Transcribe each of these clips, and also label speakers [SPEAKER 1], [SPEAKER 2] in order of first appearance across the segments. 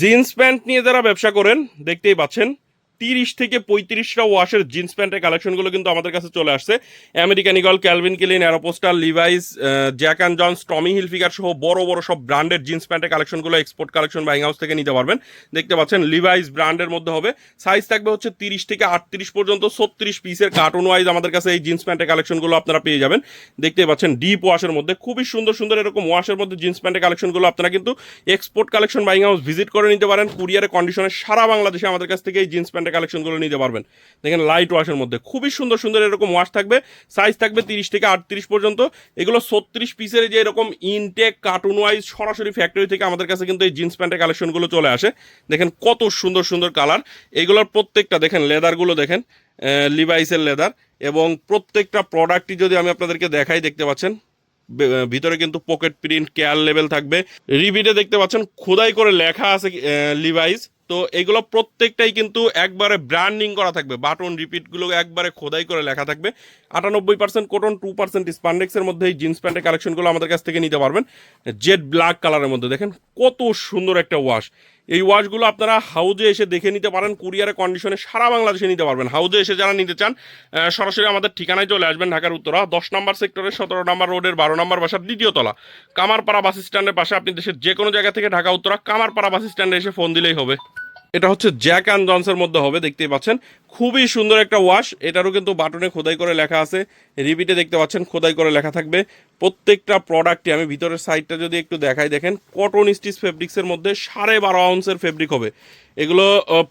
[SPEAKER 1] Jeans pant নিয়ে যারা ব্যবসা করেন দেখতেই পাচ্ছেন। তিরিশ থেকে পঁয়ত্রিশটা ওয়াশের জিন্স প্যান্টের কালেকশনগুলো কিন্তু আমাদের কাছে চলে আসছে। American Eagle, Calvin Klein Aeropostale Levi's Jack and Jones, Tommy Hilfiger সহ বড় বড় সব ব্র্যান্ডের জিন্স প্যান্টের কালেকশনগুলো এক্সপোর্ট কালেকশন বাইং হাউস থেকে নিতে পারবেন। দেখতে পাচ্ছেন, লিভাইস ব্র্যান্ডের মধ্যে হবে। সাইজ থাকবে হচ্ছে তিরিশ থেকে আটত্রিশ পর্যন্ত, ছত্রিশ পিসের কার্টুন ওয়াইজ আমাদের কাছে এই জিন্স প্যান্টের কালেকশনগুলো আপনারা পেয়ে যাবেন। দেখতে পাচ্ছেন ডিপ ওয়াশের মধ্যে, খুবই সুন্দর সুন্দর এরকম ওয়াশের মধ্যে জিন্স প্যান্টের কালেকশনগুলো আপনারা কিন্তু export collection buying house visit করে নিতে পারেন। কুরিয়ারের কন্ডিশনে সারা বাংলাদেশে আমাদের কাছ থেকে এই জিন্স প্যান্টের কালেকশনগুলো নিতে পারবেন। দেখেন লাইট ওয়াশের মধ্যে। খুবই সুন্দর সুন্দর এরকম ওয়াশ থাকবে। সাইজ থাকবে তিরিশ থেকে আটত্রিশ পর্যন্ত। এগুলো ছত্রিশ পিসের যে এরকম ইনটেক কার্টুন ওয়াইজ সরাসরি ফ্যাক্টরি থেকে আমাদের কাছে কিন্তু এই জিন্স প্যান্টের কালেকশনগুলো চলে আসে। দেখেন কত সুন্দর সুন্দর কালার এগুলোর প্রত্যেকটা দেখেন লেদারগুলো দেখেন লিভাইসের লেদার এবং প্রত্যেকটা প্রোডাক্টই যদি আমি আপনাদেরকে দেখাই, দেখতে পাচ্ছেন? ভিতরে কিন্তু পকেট প্রিন্ট কেয়ার লেভেল থাকবে। রিবিটে দেখতে পাচ্ছেন, খোদাই করে লেখা আছে লিভাইস তো এগুলো প্রত্যেকটাই কিন্তু একবারে ব্র্যান্ডিং করা থাকবে। বাটন রিপিটগুলো একবারে খোদাই করে লেখা থাকবে। আটানব্বই পার্সেন্ট কোটন টু পার্সেন্ট স্পান্ডেক্সের মধ্যে এই জিন্স প্যান্টের কালেকশনগুলো আমাদের কাছ থেকে নিতে পারবেন। জেড ব্ল্যাক কালারের মধ্যে। দেখেন কত সুন্দর একটা ওয়াশ এই ওয়াশগুলো আপনারা হাউজে এসে দেখে নিতে পারেন, কুরিয়ারে কন্ডিশনে সারা বাংলাদেশে নিতে পারবেন। হাউজে এসে যারা নিতে চান সরাসরি আমাদের ঠিকানায় চলে আসবেন ঢাকার উত্তরা, দশ নম্বর সেক্টরের সতেরো নম্বর রোডের, বারো নম্বর বাসার দ্বিতীয় তলা। কামারপাড়া বাস স্ট্যান্ডের পাশে আপনি দেশের যে কোনো জায়গা থেকে ঢাকা উত্তরা, কামারপাড়া বাস স্ট্যান্ডে এসে ফোন দিলেই হবে। এটা হচ্ছে জ্যাক অ্যান্ড জনসের মধ্যে হবে, দেখতেই পাচ্ছেন। খুবই সুন্দর একটা ওয়াশ, এটারও কিন্তু বাটনে খোদাই করে লেখা আছে, রিপিটে দেখতে পাচ্ছেন, খোদাই করে লেখা থাকবে। প্রত্যেকটা প্রোডাক্টে আমি ভিতরের সাইডটা যদি একটু দেখাই, দেখেন কটন স্টিচ ফেব্রিক্সের মধ্যে সাড়ে বারো আউন্সের ফেব্রিক হবে। এগুলো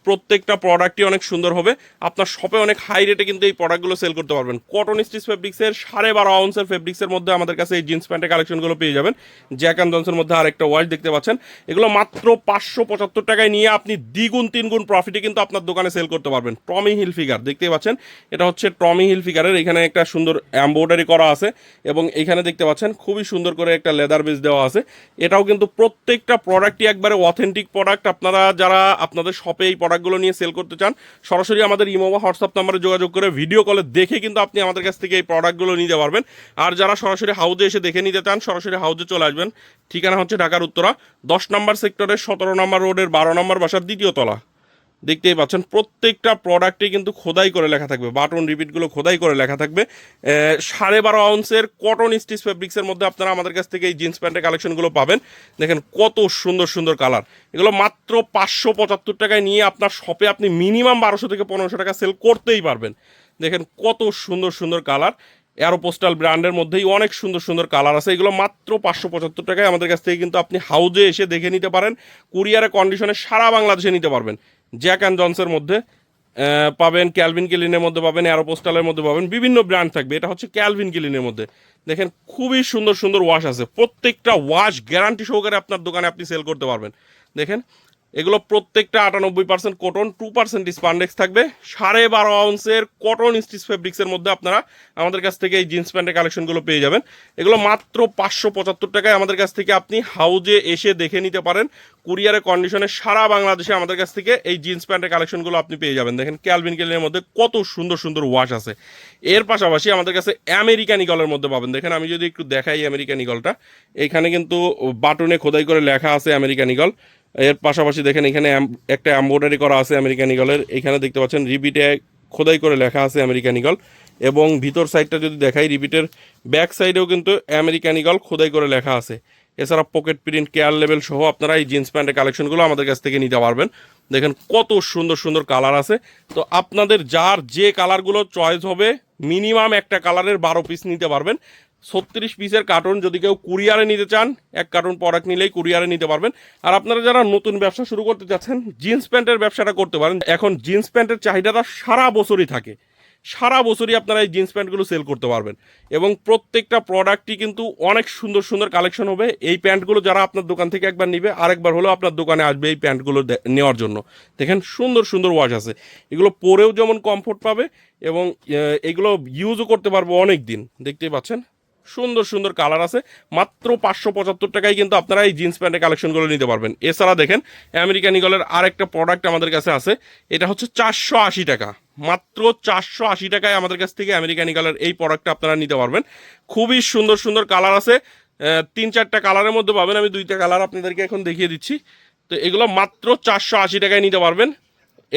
[SPEAKER 1] প্রত্যেকটা প্রোডাক্টই অনেক সুন্দর হবে। আপনার শপে অনেক হাই রেটে কিন্তু এই প্রোডাক্টগুলো সেল করতে পারবেন। কটন স্টিচ ফেব্রিক্সের সাড়ে বারো আউন্সের ফেব্রিক্সের মধ্যে আমাদের কাছে এই জিন্স প্যান্টের কালেকশনগুলো পেয়ে যাবেন। জ্যাক অ্যান্ড জনসের মধ্যে আরেকটা ওয়াশ দেখতে পাচ্ছেন। এগুলো মাত্র পাঁচশো পঁচাত্তর টাকায় নিয়ে আপনি দ্বিগুণ, তিনগুণ প্রফিটে কিন্তু আপনার দোকানে সেল করতে পারবেন। টমি হিল ফিগার দেখতে পাচ্ছেন? এটা হচ্ছে টমি হিল ফিগারের এখানে একটা সুন্দর এম্ব্রয়ডারি করা আছে এবং এখানে দেখতে পাচ্ছেন, খুবই সুন্দর করে একটা লেদার বেস দেওয়া আছে। এটাও কিন্তু প্রত্যেকটা প্রোডাক্টই একবারে অথেন্টিক প্রোডাক্ট আপনারা যারা আপনাদের শপে এই প্রোডাক্টগুলো নিয়ে সেল করতে চান, সরাসরি আমাদের ইমো বা হোয়াটসঅ্যাপ নাম্বারে যোগাযোগ করে ভিডিও কলে দেখে কিন্তু আপনি আমাদের কাছ থেকে এই প্রোডাক্টগুলো নিতে পারবেন। আর যারা সরাসরি হাউজে এসে দেখে নিতে চান, সরাসরি হাউজে চলে আসবেন। ঠিকানা হচ্ছে ঢাকার উত্তরা, দশ নম্বর সেক্টরের সতেরো নম্বর রোডের বারো নম্বর বাসার দ্বিতীয় তলা। দেখতেই পাচ্ছেন, প্রত্যেকটা প্রোডাক্টে কিন্তু খোদাই করে লেখা থাকবে। বাটন রিপিটগুলো খোদাই করে লেখা থাকবে। সাড়ে বারো আউন্সের কটন স্টিচ ফেব্রিক্সের মধ্যে আপনারা আমাদের কাছ থেকে এই জিন্স প্যান্টের কালেকশনগুলো পাবেন। দেখেন কত সুন্দর সুন্দর কালার এগুলো মাত্র পাঁচশো পঁচাত্তর টাকায় নিয়ে আপনার শপে আপনি মিনিমাম বারোশো থেকে পনেরোশো টাকা সেল করতেই পারবেন। দেখেন কত সুন্দর সুন্দর কালার অ্যারোপোস্টাল ব্র্যান্ডের মধ্যেই অনেক সুন্দর সুন্দর কালার আছে। এগুলো মাত্র পাঁচশো পঁচাত্তর টাকায় আমাদের কাছ থেকে কিন্তু আপনি হাউজে এসে দেখে নিতে পারেন। কুরিয়ারে কন্ডিশনে সারা বাংলাদেশে নিতে পারবেন। জ্যাক অ্যান্ড জনসের মধ্যে পাবেন ক্যালভিন কিলিনের মধ্যে পাবেন অ্যারোপোস্টালের মধ্যে পাবেন, বিভিন্ন ব্র্যান্ড থাকবে। এটা হচ্ছে ক্যালভিন কিলিনের মধ্যে। দেখেন, খুবই সুন্দর সুন্দর ওয়াশ আছে। প্রত্যেকটা ওয়াশ গ্যারান্টি সহকারে আপনার দোকানে আপনি সেল করতে পারবেন। দেখেন এগুলো প্রত্যেকটা আটানব্বই percent cotton two percent spandex থাকবে। সাড়ে বারো আউন্সের কটন স্টিচ ফেব্রিক্সের মধ্যে আপনারা আমাদের কাছ থেকে এই জিন্স প্যান্টের কালেকশনগুলো পেয়ে যাবেন। এগুলো মাত্র পাঁচশো পঁচাত্তর টাকায় আমাদের কাছ থেকে আপনি হাউজে এসে দেখে নিতে পারেন। কুরিয়ারে কন্ডিশনে সারা বাংলাদেশে আমাদের কাছ থেকে এই জিন্স প্যান্টের কালেকশনগুলো আপনি পেয়ে যাবেন। দেখেন ক্যালভিন কেলিনের মধ্যে কত সুন্দর সুন্দর ওয়াশ আছে। এর পাশাপাশি আমাদের কাছে আমেরিকান ইগলের মধ্যে পাবেন। দেখেন আমি যদি একটু দেখাই আমেরিকান ইগলটা এখানে কিন্তু বাটনে খোদাই করে লেখা আছে আমেরিকান ইগল এর পাশাপাশি দেখেন এখানে একটা এম্ব্রয়ডারি করা আছে আমেরিকান ইগলের এখানে দেখতে পাচ্ছেন রিপিটে খোদাই করে লেখা আছে আমেরিকান ইগল এবং ভিতর সাইডটা যদি দেখাই রিপিটের ব্যাক সাইডেও কিন্তু আমেরিকান ইগল খোদাই করে লেখা আছে। এছাড়া পকেট প্রিন্ট কেয়ার লেভেল সহ আপনারা এই জিন্স প্যান্টের কালেকশনগুলো আমাদের কাছ থেকে নিতে পারবেন। দেখেন কত সুন্দর সুন্দর কালার আছে। তো আপনাদের যার যে কালারগুলো চয়েস হবে মিনিমাম একটা কালারের বারো পিস নিতে পারবেন। ছত্রিশ পিসের কার্টুন যদি কেউ কুরিয়ারে নিতে চান, এক কার্টুন প্রোডাক্ট নিলেই কুরিয়ারে নিতে পারবেন। আর আপনারা যারা নতুন ব্যবসা শুরু করতে চাচ্ছেন জিন্স প্যান্টের ব্যবসাটা করতে পারেন। এখন জিন্স প্যান্টের চাহিদাটা সারা বছরই থাকে। সারা বছরই আপনারা এই জিন্স প্যান্টগুলো সেল করতে পারবেন। এবং প্রত্যেকটা প্রোডাক্টই কিন্তু অনেক সুন্দর সুন্দর কালেকশন হবে। এই প্যান্টগুলো যারা আপনার দোকান থেকে একবার নিবে, আরেকবার হলেও আপনার দোকানে আসবে এই প্যান্টগুলো নেওয়ার জন্য। দেখেন সুন্দর সুন্দর ওয়াশ আছে। এগুলো পরেও যেমন কমফোর্ট পাবে এবং এগুলো ইউজও করতে পারব অনেক দিন দেখতেই পাচ্ছেন? সুন্দর সুন্দর কালার আছে। মাত্র পাঁচশো পঁচাত্তর টাকায় কিন্তু আপনারা এই জিন্স প্যান্টের কালেকশনগুলো নিতে পারবেন। এছাড়া দেখেন আমেরিকান ইগলের আরেকটা প্রোডাক্ট আমাদের কাছে আছে। এটা হচ্ছে চারশো আশি টাকা। মাত্র চারশো আশি টাকায় আমাদের কাছ থেকে আমেরিকান ইগলের এই প্রোডাক্টটা আপনারা নিতে পারবেন। খুবই সুন্দর সুন্দর কালার আছে। তিন চারটা কালারের মধ্যে পাবেন। আমি দুইটা কালার আপনাদেরকে এখন দেখিয়ে দিচ্ছি। তো এগুলো মাত্র চারশো আশি টাকায় নিতে পারবেন।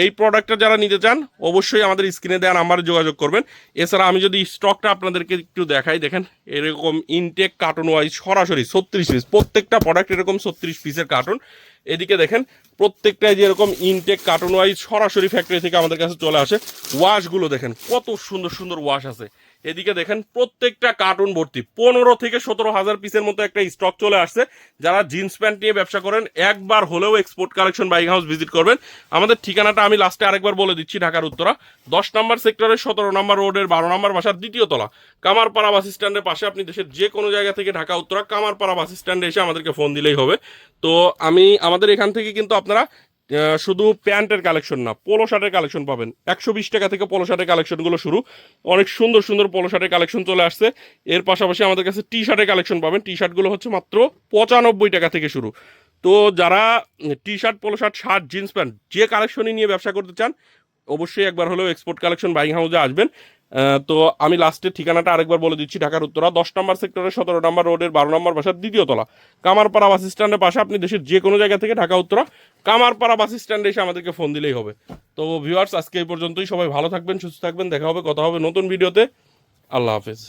[SPEAKER 1] এই প্রোডাক্টটা যারা নিতে চান, অবশ্যই আমাদের স্ক্রিনে দেওয়া নাম্বারে যোগাযোগ করবেন। এছাড়া আমি যদি স্টকটা আপনাদেরকে একটু দেখাই, দেখেন, এরকম ইনটেক কার্টুন ওয়াইজ সরাসরি ছত্রিশ পিস প্রত্যেকটা প্রোডাক্ট এরকম ছত্রিশ পিসের কার্টুন এদিকে দেখেন, প্রত্যেকটাই যেরকম ইনটেক কার্টুন ওয়াইজ সরাসরি ফ্যাক্টরি থেকে আমাদের কাছে চলে আসে। ওয়াশগুলো দেখেন, কত সুন্দর সুন্দর ওয়াশ আছে। এদিকে দেখেন প্রত্যেকটা কার্টুন ভর্তি। পনেরো থেকে সতেরো হাজার পিসের মতো একটা স্টক চলে আসছে। যারা জিন্স প্যান্ট নিয়ে ব্যবসা করেন, একবার হলেও export collection buying house visit করবেন। আমাদের ঠিকানাটা আমি লাস্টে আরেকবার বলে দিচ্ছি, ঢাকার উত্তরা। দশ নম্বর সেক্টরের সতেরো নম্বর রোডের বারো নম্বর বাসার দ্বিতীয় তলা। কামারপাড়া বাস স্ট্যান্ডের পাশে আপনি দেশের যে কোনো জায়গা থেকে ঢাকা, উত্তরা, কামারপাড়া বাস স্ট্যান্ডে এসে আমাদেরকে ফোন দিলেই হবে। তো আমি, আমাদের এখান থেকে কিন্তু আপনারা শুধু প্যান্টের কালেকশন না, পোলো শার্টের কালেকশন পাবেন। একশো বিশ টাকা থেকে পোলো শার্টের কালেকশনগুলো শুরু। অনেক সুন্দর সুন্দর পোলো শার্টের কালেকশন চলে আসছে। এর পাশাপাশি আমাদের কাছে টি শার্টের কালেকশন পাবেন। টি শার্টগুলো হচ্ছে মাত্র পঁচানব্বই টাকা থেকে শুরু। তো যারা T shirt polo shirt shirt, jeans pant যে কালেকশনই নিয়ে ব্যবসা করতে চান, অবশ্যই একবার হলেও এক্সপোর্ট কালেকশন বাইং হাউসে আসবেন। তো আমি লাস্টের ঠিকানাটা আরেকবার বলে দিচ্ছি, ঢাকার উত্তরা, দশ নম্বর সেক্টরের সতেরো নম্বর রোডের বারো নম্বর বাসার দ্বিতীয়তলা কামারপাড়া বাস স্ট্যান্ডের পাশে আপনি দেশের যে কোনো জায়গা থেকে ঢাকা উত্তরা, কামারপাড়া বাস স্ট্যান্ডে এসে আমাদেরকে ফোন দিলেই হবে। তো ভিউয়ার্স আজকে এই পর্যন্তই, সবাই ভালো থাকবেন, সুস্থ থাকবেন, দেখা হবে, কথা হবে নতুন ভিডিওতে আল্লাহ হাফেজ।